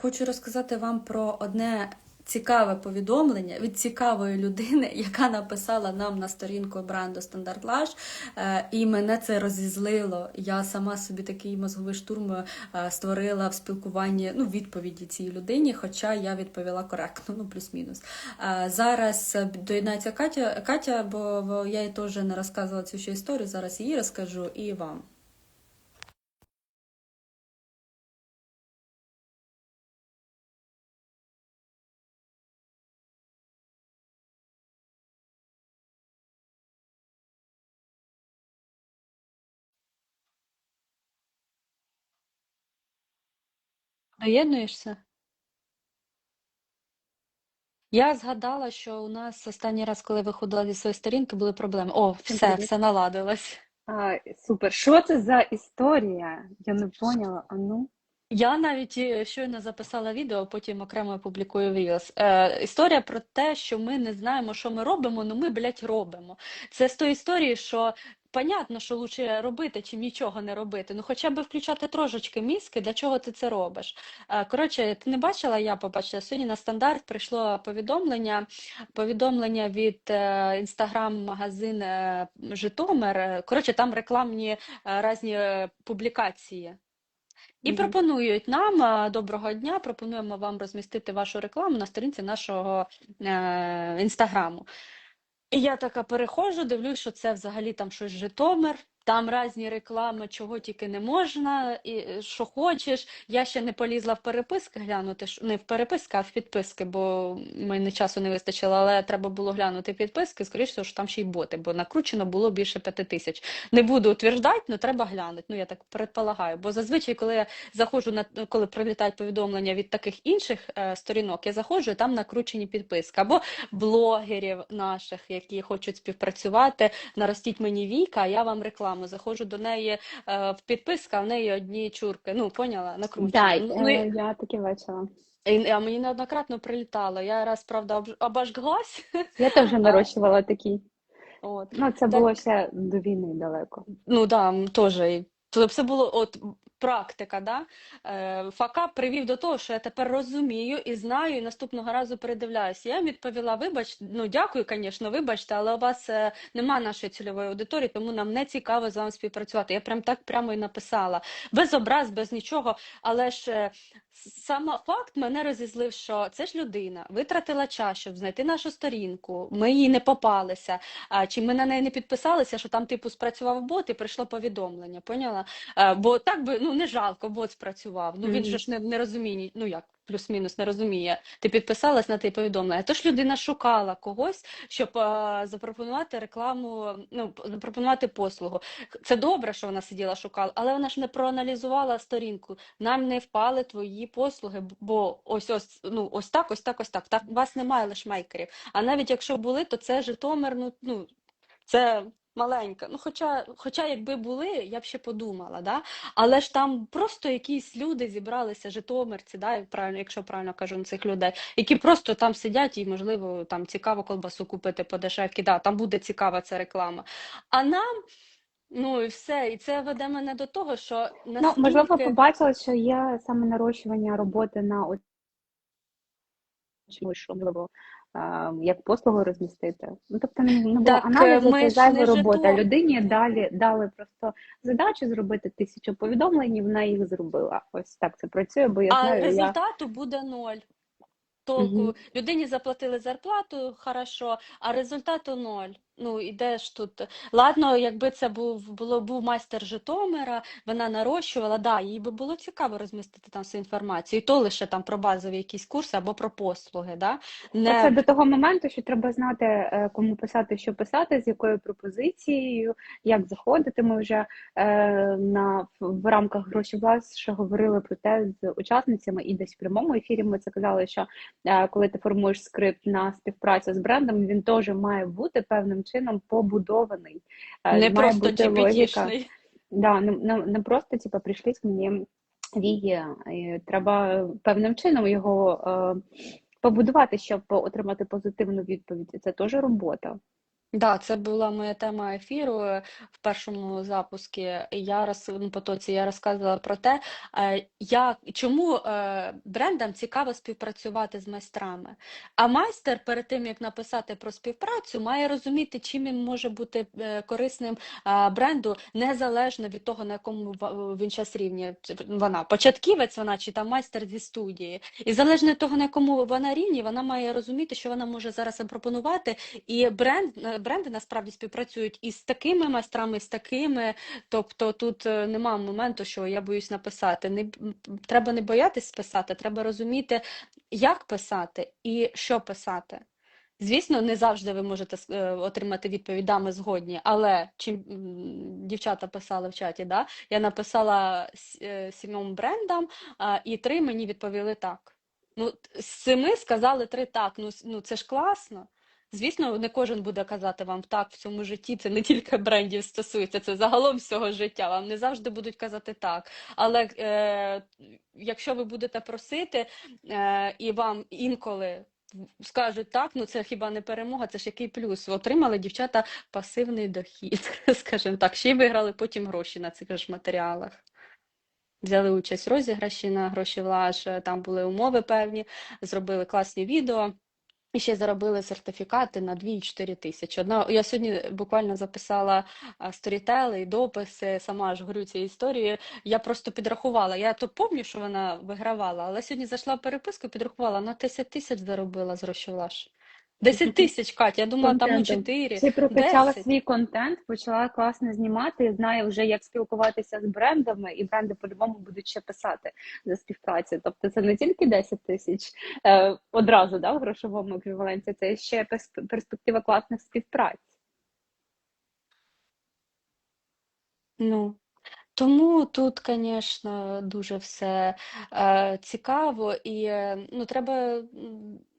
Хочу розказати вам про одне цікаве повідомлення від цікавої людини, яка написала нам на сторінку бренду Стандарт Лаш, Е, і мене це розізлило. Я сама собі такий мозговий штурм е, створила в спілкуванні ну, відповіді цій людині, хоча я відповіла коректно, ну плюс-мінус. Е, Зараз доєднається Катя, Катя, бо я їй теж не розказувала цю ще історію. Зараз її розкажу і вам. Доєднуєшся? Я згадала, що у нас останній раз, коли виходила зі своєї сторінки, були проблеми. О, все, все наладилось. А, супер. Що це за історія? Я не поняла. А ну? Я навіть е, щойно записала відео, потім окремо опублікую в Reels. Е, історія про те, що ми не знаємо, що ми робимо, але ми, блядь, робимо. Це з тої історії, що понятно, що лучше робити, чим нічого не робити. Ну хоча б включати трошечки мізки, для чого ти це робиш. Е, коротше, ти не бачила, я побачила. Сьогодні на стандарт прийшло повідомлення, повідомлення від е, інстаграм-магазин е, Житомир. Коротше, там рекламні різні публікації. І Мгм. пропонують нам доброго дня, пропонуємо вам розмістити вашу рекламу на сторінці нашого е, інстаграму. І я така переходжу, дивлюсь, що це взагалі там щось Житомир, там різні реклами, чого тільки не можна, і е, що хочеш. Я ще не полізла в переписки глянути, не в переписки, а в підписки, бо мені часу не вистачило, але треба було глянути підписки, скоріше, що там ще й боти, бо накручено було більше п'яти тисяч. Не буду утверждати, але треба глянути. Ну, я так предполагаю. Бо зазвичай, коли я заходжу на коли прилітають повідомлення від таких інших е, сторінок, я заходжу, і там накручені підписки. Або блогерів наших, які хочуть співпрацювати, наростіть мені віка, а я вам рекламу. Заходжу до неї е, в підписка, а в неї одні чурки. Ну, поняла, накручені. Да, Ну, е, і- я таке бачила. а мені неоднократно прилітало. Я раз, правда, обожглась. Я теж нарощувала такі. От. Ну, це Так. було ще до війни далеко. Ну да, теж. Тобто все було от практика, да? Е, Факап привів до того, що я тепер розумію і знаю, і наступного разу передивляюся. Я їм відповіла: вибач, ну дякую, звісно, вибачте, але у вас е, нема нашої цільової аудиторії, тому нам не цікаво з вами співпрацювати. Я прям так прямо і написала. Без образ, без нічого. Але ж е, с- сама факт мене розізлив, що це ж людина витратила час, щоб знайти нашу сторінку. Ми їй не попалися. А, чи ми на неї не підписалися, що там, типу, спрацював бот і прийшло повідомлення, поняла? А, бо так би ну не жалко, бот спрацював. Ну він же ж не, не розуміє, ну як плюс-мінус не розуміє. Ти підписалась на те повідомлення. Тож людина шукала когось, щоб е, запропонувати рекламу, ну запропонувати послугу. Це добре, що вона сиділа, шукала, але вона ж не проаналізувала сторінку. Нам не впали твої послуги, бо ось ось ну ось так, ось так, ось так. Так вас немає лишмейкерів. А навіть якщо були, то це Житомир, ну, ну це маленька. Ну, хоча, хоча якби були, я б ще подумала, да? Але ж там просто якісь люди зібралися, житомирці, да, правильно, якщо правильно кажу на цих людей, які просто там сидять і, можливо, там цікаво колбасу купити по дешевці, да, там буде цікава ця реклама. А нам, ну і все, і це веде мене до того, що Ну, можливо, настільки... побачила, що є саме нарощування роботи на чомусь, що можливо, як послугу розмістити. Ну, тобто не, було Так, е, аналізу, це зайва робота. Житом- Людині далі дали просто задачу зробити тисячу повідомлень, і вона їх зробила. Ось так це працює, бо я А знаю, А результату буде ноль. Толку. Мгм. Людині заплатили зарплату, хорошо, а результату ноль. Ну, і де ж тут? Ладно, якби це був, було, був майстер Житомира, вона нарощувала, да, їй би було цікаво розмістити там всю інформацію. І то лише там про базові якісь курси або про послуги, да? Не... Оце до того моменту, що треба знати, е, кому писати, що писати, з якою пропозицією, як заходити. Ми вже е, на в рамках гроші влас ще говорили про те з учасницями, і десь в прямому ефірі ми це казали, що е, коли ти формуєш скрипт на співпрацю з брендом, він теж має бути певним чином побудований. Е, Не має просто бути логіка. Да, не, не, не просто типу, прийшли к мені вії, треба певним чином його е, побудувати, щоб отримати позитивну відповідь. Це теж робота. Да, це була моя тема ефіру е, в першому запуску. Я роз, ну, потоці я розказувала про те, е, як, чому е, брендам цікаво співпрацювати з майстрами. А майстер, перед тим як написати про співпрацю, має розуміти, чим він може бути корисним бренду, незалежно від того, на якому він час рівні вона початківець, вона чи там майстер зі студії. І залежно від того, на якому вона рівні, вона має розуміти, що вона може зараз запропонувати. І бренд, бренди насправді співпрацюють і з такими майстрами, з такими. Тобто тут е, нема моменту, що я боюсь написати. Не, треба не боятись писати, треба розуміти, як писати і що писати. Звісно, не завжди ви можете е, отримати відповідь, да, ми згодні, але чим дівчата писали в чаті, да, я написала е, сімом брендам, і три мені відповіли так. Ну, з семи сказали три так. Ну, ну це ж класно. Звісно, не кожен буде казати вам так в цьому житті. Це не тільки брендів стосується, це загалом всього життя. Вам не завжди будуть казати так. Але е, якщо ви будете просити, е, і вам інколи скажуть так, ну це хіба не перемога, це ж який плюс. Отримали дівчата пасивний дохід, скажімо так, ще й виграли потім гроші на цих ж матеріалах. Взяли участь в розіграші на гроші влаж, там були умови певні, зробили класні відео. І ще заробили сертифікати на 2-4 тисячі. Одна, я сьогодні буквально записала сторітели дописи, сама ж горю цією історією. Я просто підрахувала. Я то пам'ятаю, що вона вигравала, але сьогодні зайшла в переписку, підрахувала, на 10 тисяч заробила з Розчовлаш. 10 тисяч, Катя, я думала, там контентом. 4, Ще прокачала 10. свій контент, почала класно знімати, знає вже, як спілкуватися з брендами, і бренди по-любому будуть ще писати за співпрацю. Тобто це не тільки 10 тисяч е, одразу да, в грошовому еквіваленті, це ще перспектива класних співпраць. Ну, тому тут, звісно, дуже все е, цікаво, і е, ну, треба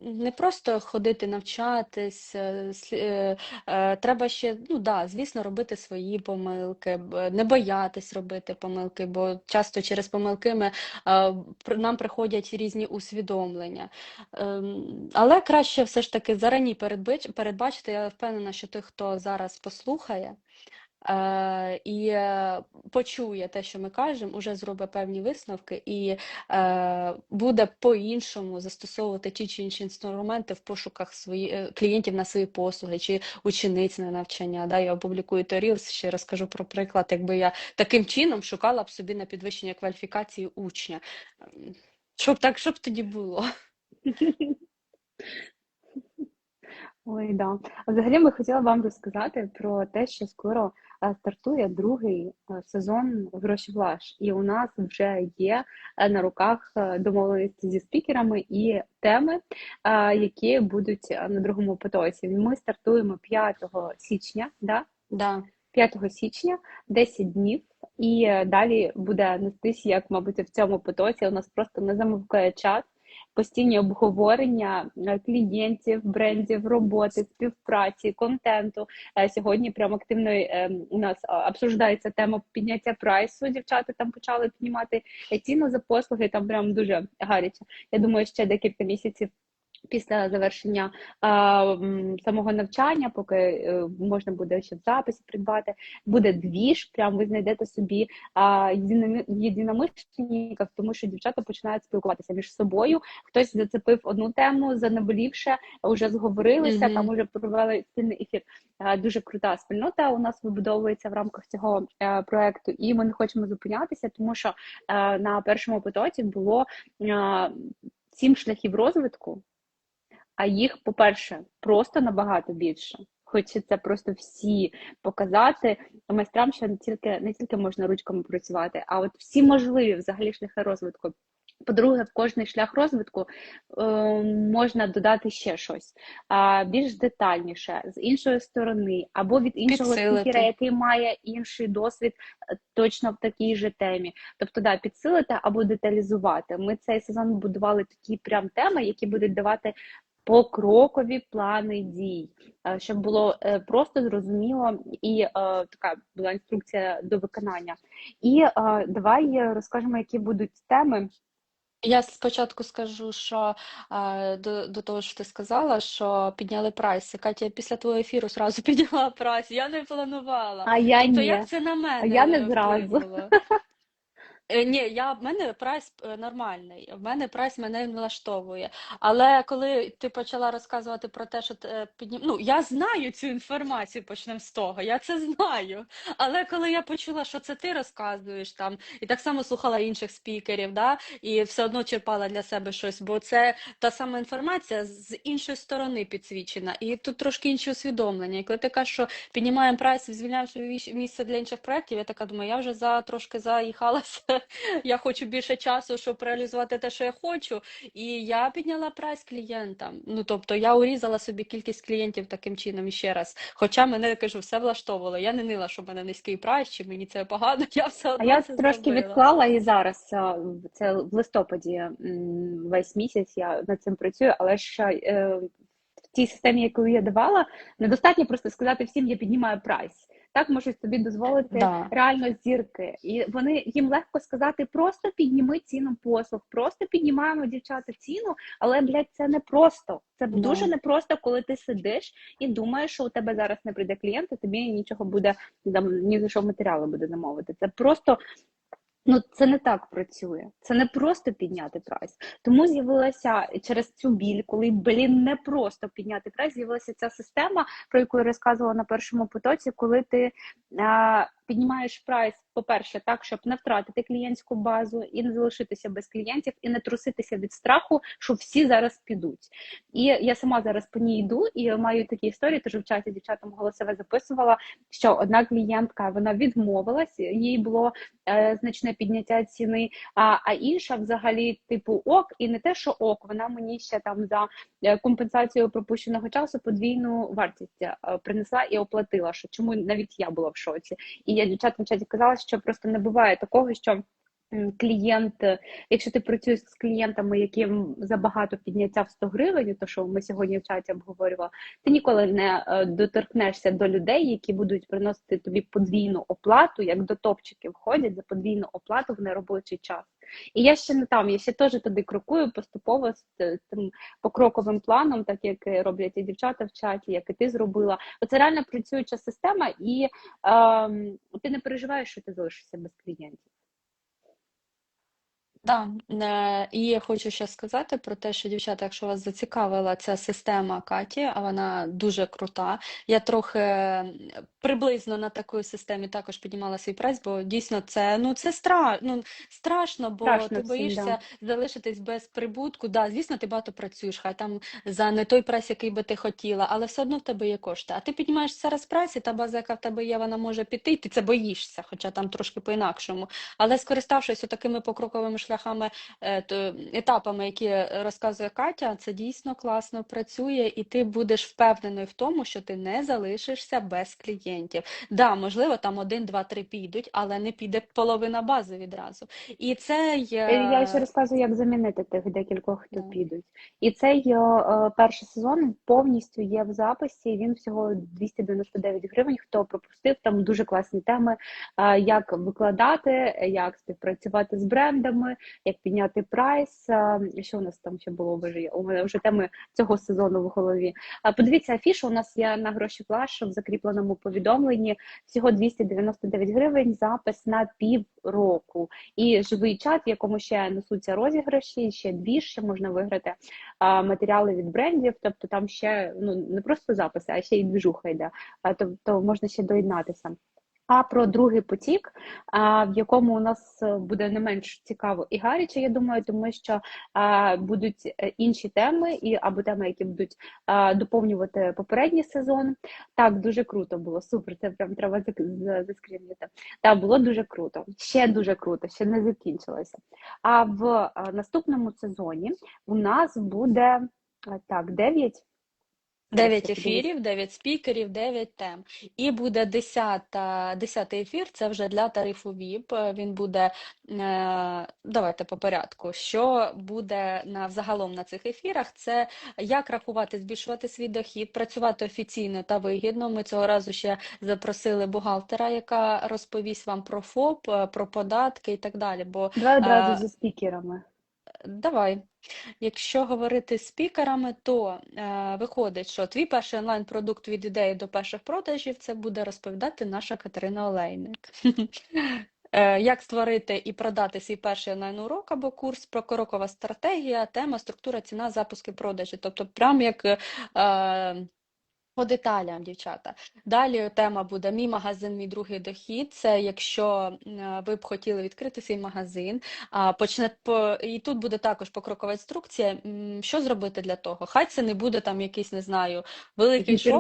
не просто ходити навчатись, е, е, е, треба ще, ну да, звісно, робити свої помилки, не боятись робити помилки, бо часто через помилки ми, е, нам приходять різні усвідомлення. Ем, Але краще все ж таки зарані передбач- передбачити. Я впевнена, що той, хто зараз послухає. Е, і е, почує те, що ми кажемо, уже зробить певні висновки і е, буде по-іншому застосовувати ті чи інші інструменти в пошуках свої, клієнтів на свої послуги чи учениць на навчання. Да, я опублікую то Reels, ще розкажу про приклад, якби я таким чином шукала б собі на підвищення кваліфікації учня. Ем, Щоб так, щоб тоді було. Ой, да. А взагалі ми хотіла вам розказати про те, що скоро е, стартує другий е, сезон «Гроші Влаш». І у нас вже є е, на руках домовленості зі спікерами і теми, які будуть на другому потоці. Ми стартуємо 5 січня, да? Да. 5 січня, 10 днів, і далі буде нестись, як, мабуть, в цьому потоці. У нас просто не замовкає час, постійні обговорення е, клієнтів, брендів, роботи, співпраці, контенту. Е, Сьогодні прям активно е, у нас обсуждається тема підняття прайсу. Дівчата там почали піднімати ціну за послуги, там прям дуже гаряче. Я думаю, ще декілька місяців. Після завершення а, самого навчання, поки е, можна буде ще в записі придбати, буде двіж, прям ви знайдете собі а, єдиномишленників, тому що дівчата починають спілкуватися між собою. Хтось зацепив одну тему, занаболівше, вже зговорилися, Мгм. там вже провели спільний ефір. А, Дуже крута спільнота у нас вибудовується в рамках цього е, проекту, і ми не хочемо зупинятися, тому що е, на першому потоці було е, сім шляхів розвитку. А їх, по-перше, просто набагато більше. Хочеться просто всі показати майстрам, що не тільки не тільки можна ручками працювати, а от всі можливі взагалі шляхи розвитку. По-друге, в кожний шлях розвитку е, можна додати ще щось а, більш детальніше, з іншої сторони, або від іншого спікера, який має інший досвід е, точно в такій же темі. Тобто, да, підсилити або деталізувати. Ми цей сезон будували такі прям теми, які будуть давати покрокові плани дій, е, щоб було е, просто зрозуміло і е, така була інструкція до виконання. І давай розкажемо, які будуть теми. Я спочатку скажу, що до, до того, що ти сказала, що підняли прайси. Катя, після твого ефіру зразу підняла прайс. Я не планувала. А я Тобто, ні. як це на А мене я не зразу. Е, Ні, я, в мене прайс е, нормальний, в мене прайс мене влаштовує. Але коли ти почала розказувати про те, що ти, піднім... ну, я знаю цю інформацію, почнемо з того, я це знаю. Але коли я почула, що це ти розказуєш там, і так само слухала інших спікерів, да, і все одно черпала для себе щось, бо це та сама інформація з іншої сторони підсвічена, і тут трошки інші усвідомлення. І коли ти кажеш, що піднімаємо прайс, звільняємо місце для інших проєктів, я така думаю, я вже за трошки заїхалася. Я хочу більше часу, щоб реалізувати те, що я хочу. І я підняла прайс клієнтам. Ну тобто я урізала собі кількість клієнтів таким чином іще раз. Хоча мене кажу, все влаштовувало. Я не нила, що в мене низький прайс, чи мені це погано. Я все А я це трошки зробила. відклала і зараз, це в листопаді весь місяць я над цим працюю, але ж е, в тій системі, яку я давала, недостатньо просто сказати всім, я піднімаю прайс. Так можуть собі дозволити Да. реально зірки. І вони їм легко сказати, просто підніми ціну послуг, просто піднімаємо дівчата ціну, але блядь, це не просто. Це Да. дуже непросто, коли ти сидиш і думаєш, що у тебе зараз не прийде клієнт, і тобі нічого буде там, ні за що матеріали буде замовити. Це просто Ну, це не так працює. Це не просто підняти прайс. Тому з'явилася через цю біль, коли блін не просто підняти прайс, з'явилася ця система, про яку я розказувала на першому потоці, коли ти а, піднімаєш прайс, по-перше, так, щоб не втратити клієнтську базу і не залишитися без клієнтів, і не труситися від страху, що всі зараз підуть. І я сама зараз по ній йду і маю такі історії, теж в чаті дівчатам голосове записувала, що одна клієнтка вона відмовилась, їй було е, значне підняття ціни, а, а інша взагалі типу ок, і не те, що ок, вона мені ще там за е, компенсацію пропущеного часу подвійну вартість е, принесла і оплатила. Що чому навіть я була в шоці. І я дівчатам в чаті казала, що просто не буває такого, що. Клієнт, е, якщо ти працюєш з клієнтами, яким забагато підняття в 100 гривень, то що ми сьогодні в чаті обговорювали, ти ніколи не е, доторкнешся до людей, які будуть приносити тобі подвійну оплату, як до топчиків ходять за подвійну оплату в неробочий час. І я ще не там, я ще теж туди крокую поступово з е, тим покроковим планом, так як е, роблять і дівчата в чаті, як і ти зробила. Оце реально працююча система, і ем, ти не переживаєш, що ти залишишся без клієнтів. Да, е, і я хочу ще сказати про те, що дівчата, якщо вас зацікавила ця система Каті, а вона дуже крута. Я трохи приблизно на такій системі також піднімала свій прайс, бо дійсно це ну це стра... ну, страшно, бо Страшно ти всім, боїшся да. залишитись без прибутку. Да, звісно, ти багато працюєш, хай там за не той прайс, який би ти хотіла, але все одно в тебе є кошти. А ти піднімаєш зараз прайс, і та база, яка в тебе є, вона може піти, і ти це боїшся, хоча там трошки по-інакшому. Але скориставшись такими покроковими шляхами, е, то- етапами, які розказує Катя, це дійсно класно працює, і ти будеш впевненою в тому, що ти не залишишся без клієнтів. Да, можливо, там один, два, три підуть, але не піде половина бази відразу. І це Е, Я ще розказую, як замінити тих декількох, хто Да. підуть. І цей е, е, перший сезон повністю є в записі. Він всього 299 гривень. Хто пропустив, там дуже класні теми, е, як викладати, як співпрацювати з брендами, як підняти прайс. Що у нас там ще було вже? У мене вже теми цього сезону в голові. Подивіться, афішу у нас є на гроші Флаш в закріпленому повідомленні. Всього 299 гривень, запис на півроку. І живий чат, в якому ще несуться розіграші, ще дві ще можна виграти матеріали від брендів. Тобто там ще ну не просто записи, а ще й двіжуха йде. Тобто можна ще доєднатися. А про другий потік, в якому у нас е, буде не менш цікаво і гаряче, я думаю, тому що будуть е, інші теми, і або теми, які будуть доповнювати попередній сезон. Так, дуже круто було. Супер, це прям треба заскрінити. Так, було дуже круто. Ще дуже круто, ще не закінчилося. А в наступному сезоні у нас буде так, 9 Дев'ять ефірів, дев'ять спікерів, дев'ять тем. І буде десята, десятий ефір, це вже для тарифу VIP. Він буде, е, давайте по порядку. Що буде на, взагалом на цих ефірах, це як рахувати, збільшувати свій дохід, працювати офіційно та вигідно. Ми цього разу ще запросили бухгалтера, яка розповість вам про ФОП, е, про податки і так далі. Бо Давай одразу е, зі спікерами. Давай. Якщо говорити з спікерами, то е, виходить, що твій перший онлайн-продукт від ідеї до перших продажів це буде розповідати наша Катерина Олейник. Е, Як створити і продати свій перший онлайн-урок або курс, прокурокова стратегія, тема, структура, ціна, запуски, продажі. Тобто, прям як е, по деталям, дівчата. Далі тема буде Мій магазин, мій другий дохід. Це якщо е, ви б хотіли відкрити свій магазин, почне по і тут буде також покрокова інструкція. Що зробити для того? Хай це не буде там якийсь, не знаю, великий шоп.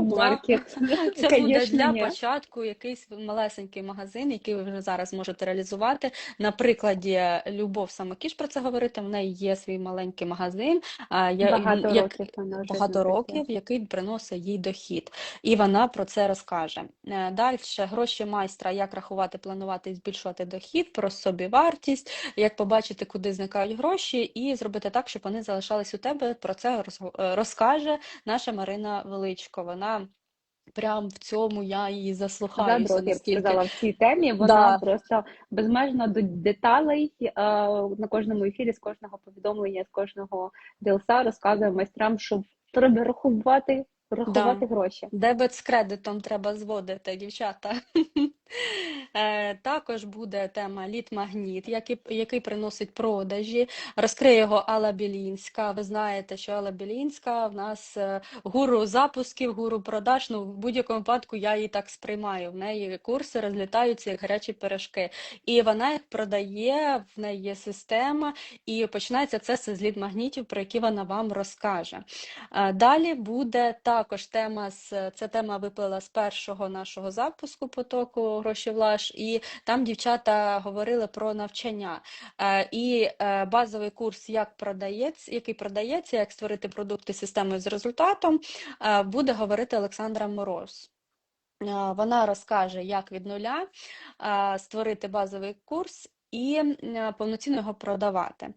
Це буде для ні. початку якийсь малесенький магазин, який ви вже зараз можете реалізувати. На прикладі Любов Самокіш про це говорити. В неї є свій маленький магазин, я- Багато як- років багато років, який приносить їй дохід. І вона про це розкаже. Далі гроші майстра, як рахувати, планувати і збільшувати дохід, про собівартість, як побачити, куди зникають гроші, і зробити так, щоб вони залишались у тебе. Про це е, розкаже наша Марина Величко. Вона прям в цьому я її заслухаюся, Задрот, я б сказала, в цій темі. Вона Да. просто безмежно до деталей е, на кожному ефірі, з кожного повідомлення, з кожного рілса розказує майстрам, що треба рахувати, да. гроші. Дебет з кредитом треба зводити, дівчата. Е, Також буде тема лід-магніт, який, який приносить продажі. Розкриє його Алла Білінська. Ви знаєте, що Алла Білінська в нас е, гуру запусків, гуру продаж. Ну, в будь-якому випадку я її так сприймаю. В неї курси розлітаються як гарячі пиріжки. І вона їх продає, в неї є система, і починається це з лід-магнітів, про які вона вам розкаже. Е, Далі буде також тема ця тема виплила з першого нашого запуску потоку гроші влаш, і там дівчата говорили про навчання. Е, І е, базовий курс, як продається, який продається, як створити продукти системою з результатом, е, буде говорити Олександра Мороз. Вона розкаже, як від нуля створити базовий курс і повноцінно його продавати.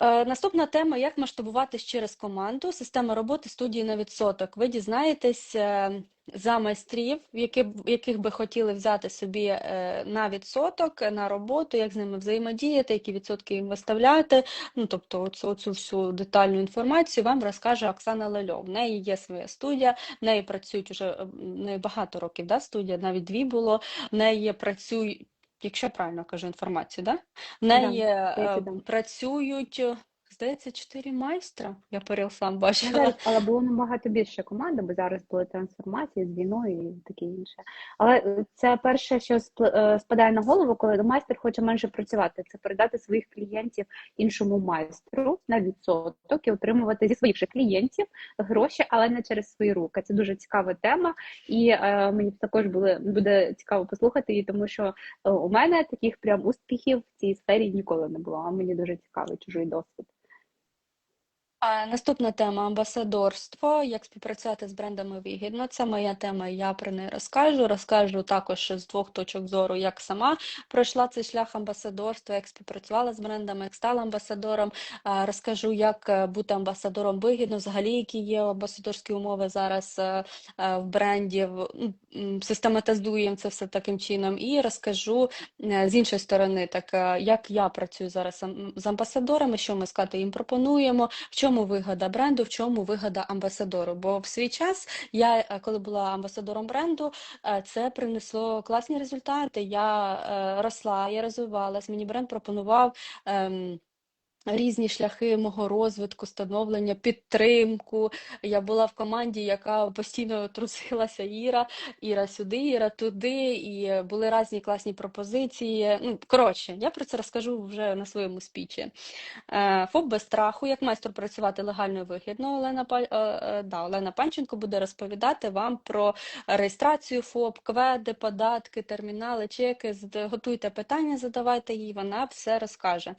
Е, Наступна тема: як масштабуватись через команду, система роботи студії на відсоток. Ви дізнаєтесь е, за майстрів, які, яких би хотіли взяти собі е, на відсоток на роботу, як з ними взаємодіяти, які відсотки їм виставляти. Ну, тобто, оцю, оцю всю детальну інформацію вам розкаже Оксана Лельов. В неї є своя студія, в неї працюють уже в неї багато років, да, студія, навіть дві було. В неї працюють, якщо я правильно кажу інформацію, да? В неї да. працюють, е, здається, чотири майстра. Я по рілсам Ну, бачила. але було набагато більше команди, бо зараз були трансформації з війною і таке інше. Але це перше, що е, спадає на голову, коли майстер хоче менше працювати, це передати своїх клієнтів іншому майстру на відсоток і отримувати зі своїх же клієнтів гроші, але не через свої руки. Це дуже цікава тема, і е, мені також буде, буде цікаво послухати її, тому що е, у мене таких прям успіхів в цій сфері ніколи не було. А мені дуже цікавий чужий досвід. Наступна тема амбасадорство. Як співпрацювати з брендами вигідно. Це моя тема, я про неї розкажу. Розкажу також з двох точок зору, як сама пройшла цей шлях амбасадорства, як співпрацювала з брендами, як стала амбасадором. Розкажу, як е, бути амбасадором вигідно, взагалі, які є амбасадорські умови зараз е, е, в м, Систематизуємо це все таким чином. І розкажу з іншої сторони, так як я працюю зараз з амбасадорами, що ми з Катею їм пропонуємо. В чому вигода бренду, в чому вигода амбасадору? Бо в свій час я, е, коли була амбасадором бренду, е, це принесло класні результати. Я е, росла, я розвивалась, мені бренд пропонував. Різні шляхи мого розвитку, становлення, підтримку. Я була в команді, яка постійно трусилася Іра, Іра сюди, Іра туди, і були різні класні пропозиції. Ну, коротше, я про це розкажу вже на своєму спічі. Е, ФОП без страху, як майстер працювати легально і вигідно. Олена, е, е, да, Олена Панченко буде розповідати вам про реєстрацію ФОП, кведи, податки, термінали, чеки. Готуйте питання, задавайте їй, вона все розкаже.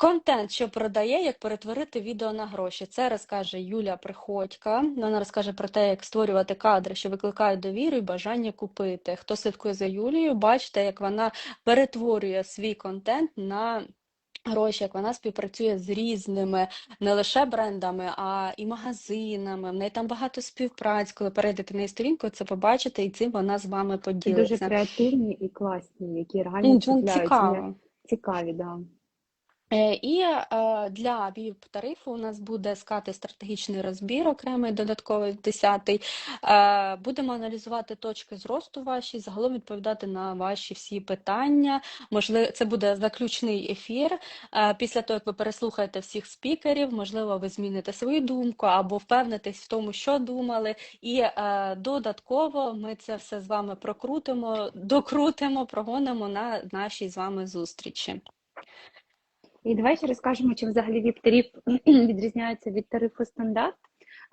Контент, що продає, як перетворити відео на гроші. Це розкаже Юля Приходька. Вона розкаже про те, як створювати кадри, що викликають довіру і бажання купити. Хто слідкує за Юлією, бачите, як вона перетворює свій контент на гроші, як вона співпрацює з різними не лише брендами, а і магазинами. В неї там багато співпраць. Коли перейдете на її сторінку, це побачите, і цим вона з вами Це дуже креативні і класні, які реально чіпляють. Цікаві, да. Е, І для ВІП-тарифу у нас буде скати стратегічний розбір, окремий додатковий 10-й. Е, Будемо аналізувати точки зросту ваші, загалом відповідати на ваші всі питання. Можливо, це буде заключний ефір. Е, Після того, як ви переслухаєте всіх спікерів, можливо, ви зміните свою думку або впевнитесь в тому, що думали. І додатково ми це все з вами прокрутимо, докрутимо, прогонимо на нашій з вами зустрічі. І давай ще розкажемо, чим взагалі ВІП-тариф відрізняється від тарифу стандарт.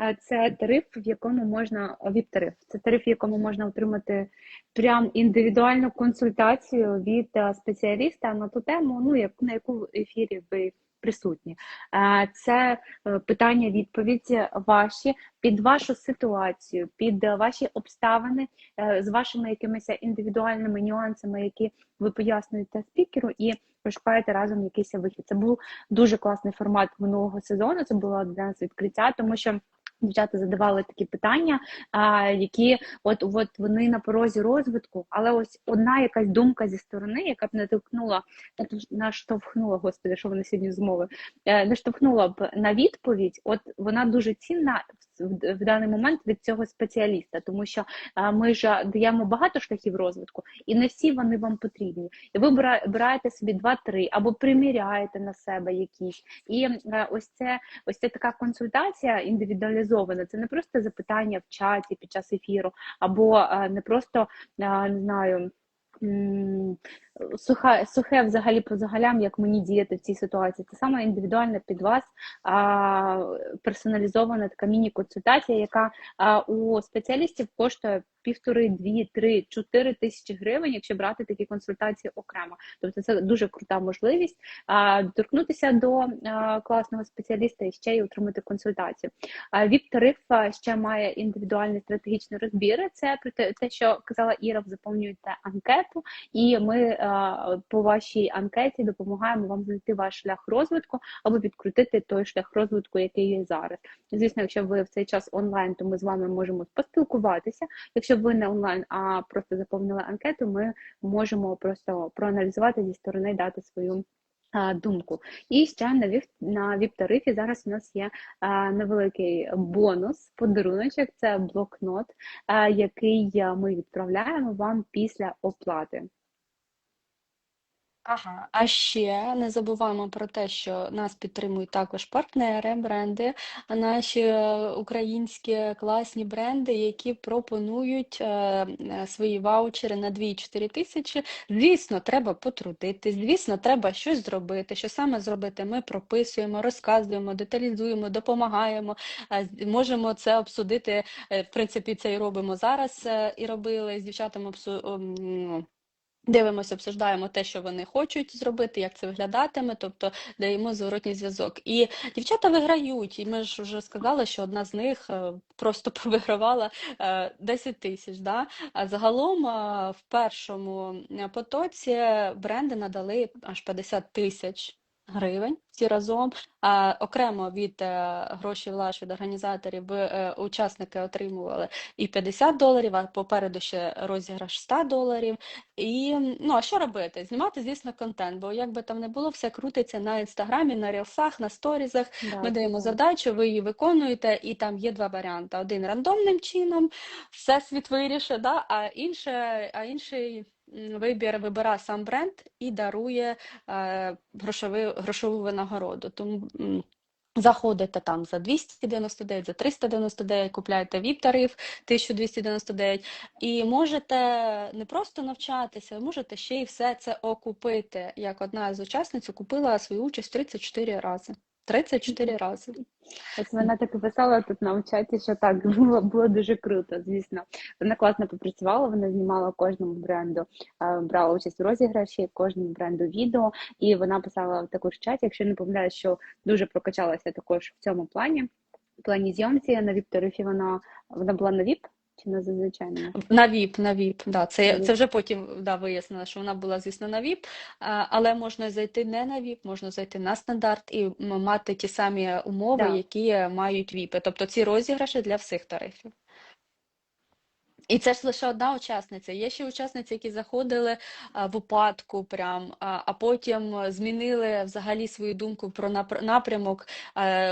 Е, Це тариф, в якому можна ВІП-тариф. Це тариф, в якому можна отримати прям індивідуальну консультацію від е, спеціаліста на ту тему, ну як на яку в ефірі ви присутні. Е, Це питання, відповіді ваші під вашу ситуацію, під ваші обставини, з вашими якимись індивідуальними нюансами, які ви пояснюєте спікеру, і ви шукаєте разом якийсь вихід. Це був дуже класний формат минулого сезону. Це було для нас відкриття, тому що. Дівчата задавали такі питання, а, які от, от вони на порозі розвитку, але ось одна якась думка зі сторони, яка б натовкнула, наштовхнула, господи, що вони сьогодні змови, е, наштовхнула б на відповідь, от вона дуже цінна в, даний момент від цього спеціаліста, тому що ми ж даємо багато шляхів розвитку, і не всі вони вам потрібні. І ви бира- обираєте собі два-три або приміряєте на себе якісь. І е, ось це ось це така консультація індивідуалізована. Це не просто запитання в чаті під час ефіру, або е, не просто е, не знаю. м, Сухе, сухе взагалі по загалям, як мені діяти в цій ситуації. Це саме індивідуальна під вас а, персоналізована така міні-консультація, яка а, у спеціалістів коштує півтори, дві, три, чотири тисячі гривень, якщо брати такі консультації окремо. Тобто це дуже крута можливість а, доторкнутися до класного спеціаліста і ще й отримати консультацію. А ВІП-тариф ще має індивідуальний стратегічний розбір. Це про те, те, що казала Іра, заповнюєте анкету, і ми по вашій анкеті допомагаємо вам знайти ваш шлях розвитку або відкрутити той шлях розвитку, який є зараз. Звісно, якщо ви в цей час онлайн, то ми з вами можемо поспілкуватися. Якщо ви не онлайн, а просто заповнили анкету, ми можемо просто проаналізувати зі сторони, дати свою. Думку. І ще на віп на віп-тарифі зараз у нас є а, невеликий бонус, подаруночок, це блокнот, а, який ми відправляємо вам після оплати. Ага, а ще не забуваємо про те, що нас підтримують також партнери, бренди, а наші е, українські класні бренди, які пропонують е, е, свої ваучери на 2-4 тисячі. Звісно, треба потрудитись, звісно, треба щось зробити. Що саме зробити? Ми прописуємо, розказуємо, деталізуємо, допомагаємо. е, Можемо це обсудити. е, В принципі, це і робимо зараз, е, і робили з дівчатами обсу- Дивимося, обсуждаємо те, що вони хочуть зробити, як це виглядатиме, тобто даємо зворотній зв'язок. І дівчата виграють, і ми ж вже сказали, що одна з них е, просто повигравала е, 10 тисяч. Да? А загалом е, в першому е, потоці бренди надали аж 50 тисяч гривень всі разом. А окремо від е, грошей влаш від організаторів е, учасники отримували і 50 доларів, а попереду ще розіграш 100 доларів. І ну а що робити? Знімати, звісно, контент, бо як би там не було, все крутиться на інстаграмі, на рілсах, на сторізах. Да, Ми даємо так. завдачу, ви її виконуєте, і там є два варіанти: один рандомним чином, всесвіт вирішить, да? а інше, а інший вибір вибирає сам бренд і дарує е, грошову, грошову винагороду. Тому Заходите там за 299, за 399, купляєте VIP-тариф 1299 і можете не просто навчатися, можете ще й все це окупити. Як одна з учасниць купила свою участь 34 рази. 34 рази. Ось вона так писала тут на чаті, що так було, було дуже круто, звісно. Вона класно попрацювала, вона знімала кожному бренду, е, брала участь у розіграші, кожному бренду відео, і вона писала в також чаті, якщо не помиляюсь, що дуже прокачалася також в цьому плані. В плані зйомці на віп-тарифі вона, вона була на віп чи на зазвичайному? На VIP, на VIP, да, це, На це вже потім да, вияснила, що вона була, звісно, на VIP, але можна зайти не на VIP, можна зайти на стандарт і мати ті самі умови, Да. які мають VIP. Тобто ці розіграші для всіх тарифів. І це ж лише одна учасниця. Є ще учасниці, які заходили в упадку, прям, а, потім змінили взагалі свою думку про напр- напрямок,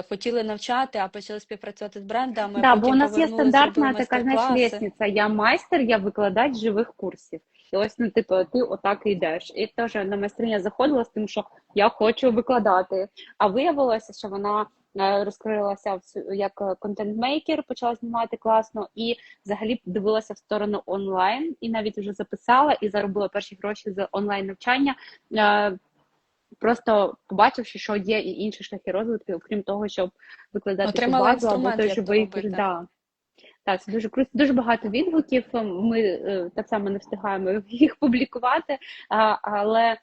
хотіли навчати, а почали співпрацювати з брендами, Да, бо у нас є стандартна така, знаєш, майстер-класи. Я майстер, я викладач живих курсів. І ось, ну, типу, ти отак йдеш. І теж на майстриня заходила з тим, що я хочу викладати. А виявилося, що вона розкрилася як е, контент-мейкер, почала знімати класно, і взагалі дивилася в сторону онлайн, і навіть вже записала і заробила перші гроші з онлайн навчання. Е, Просто побачивши, що є і інші шляхи розвитку, окрім того, щоб викладати Отримала базу або той живий Да. Так, це дуже круто, дуже багато відгуків. Ми е, так само не встигаємо їх публікувати, але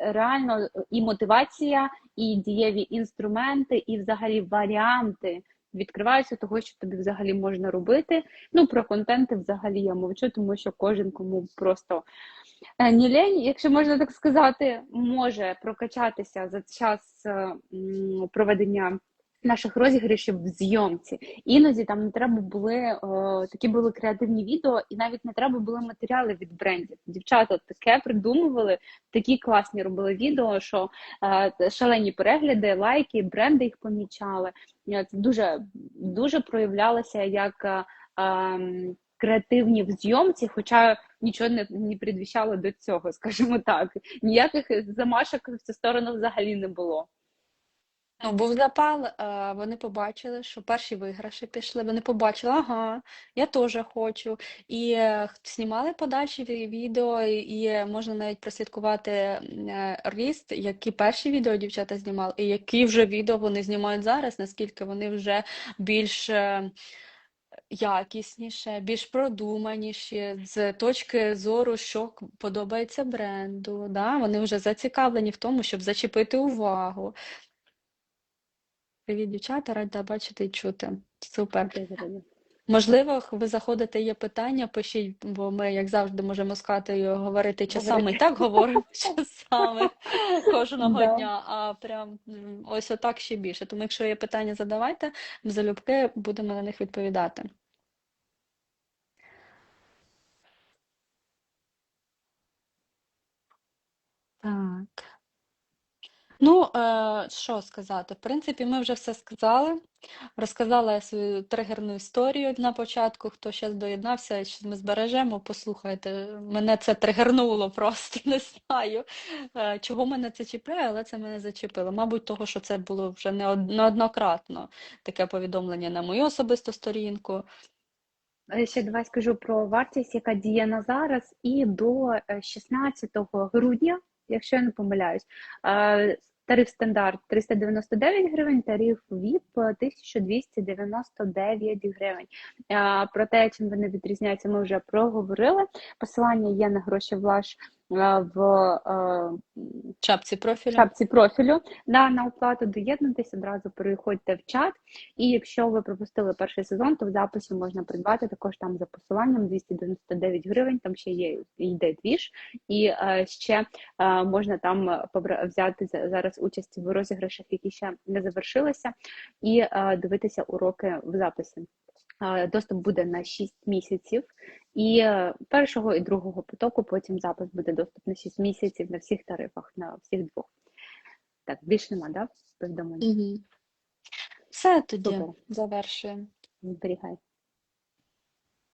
реально і мотивація, і дієві інструменти, і взагалі варіанти відкриваються того, що тобі взагалі можна робити. Ну, про контенти взагалі я мовчу, тому що кожен кому просто ні не лень, якщо можна так сказати, може прокачатися за час е, проведення наших розіграшів в зйомці. Іноді там не треба були е, такі були креативні відео, і навіть не треба були матеріали від брендів. Дівчата таке придумували, такі класні робили відео, що е, шалені перегляди, лайки, бренди їх помічали. Е, Це дуже дуже проявлялося як е, ем, креативні в зйомці, хоча нічого не, не предвіщало до цього, скажімо так. Ніяких замашок в цю сторону взагалі не було. Ну, був запал, е, вони побачили, що перші виграші пішли, вони побачили, ага, я теж хочу. І е, знімали подальші ві- відео, і і можна навіть прослідкувати е, ріст, які перші відео дівчата знімали, і які вже відео вони знімають зараз, наскільки вони вже більш е, якісніше, більш продуманіші, з точки зору, що к- подобається бренду. Да? Вони вже зацікавлені в тому, щоб зачепити увагу. Привіт, дівчата, рада бачити і чути. Супер. Можливо, ви заходите, є питання, пишіть, бо ми, як завжди, можемо з Катею говорити часами. І так говоримо часами кожного Да. дня, а прям ось отак ще більше. Тому, якщо є питання, задавайте, залюбки будемо на них відповідати. Так. Ну, е, що сказати? В принципі, ми вже все сказали. Розказала я свою тригерну історію на початку. Хто зараз доєднався, щось ми збережемо, послухайте. Мене це тригернуло просто, не знаю, е, чого мене це чіпляє, але це мене зачепило. Мабуть, того, що це було вже неоднократно таке повідомлення на мою особисту сторінку. Е, Ще давай скажу про вартість, яка діє на зараз, і до е, 16 грудня, якщо я не помиляюсь, тариф стандарт 399 гривень, тариф ВІП 1299 гривень. Про те, чим вони відрізняються, ми вже проговорили. Посилання є на гроші влаш в е, В шапці профілю. шапці профілю. Да, на оплату доєднуйтесь, одразу переходьте в чат. І якщо ви пропустили перший сезон, то в записі можна придбати також там за посиланням 299 гривень. Там ще є йде двіж, і е, ще е, можна там взяти за- зараз участь в розіграшах, які ще не завершилися, і дивитися уроки в записі. Доступ буде на 6 місяців, і е, першого і другого потоку потім запис буде доступ на 6 місяців на всіх тарифах, на всіх двох. Так, більш нема, да? Повідомлення? Угу. Все тоді Супер. завершуємо. Зберігай.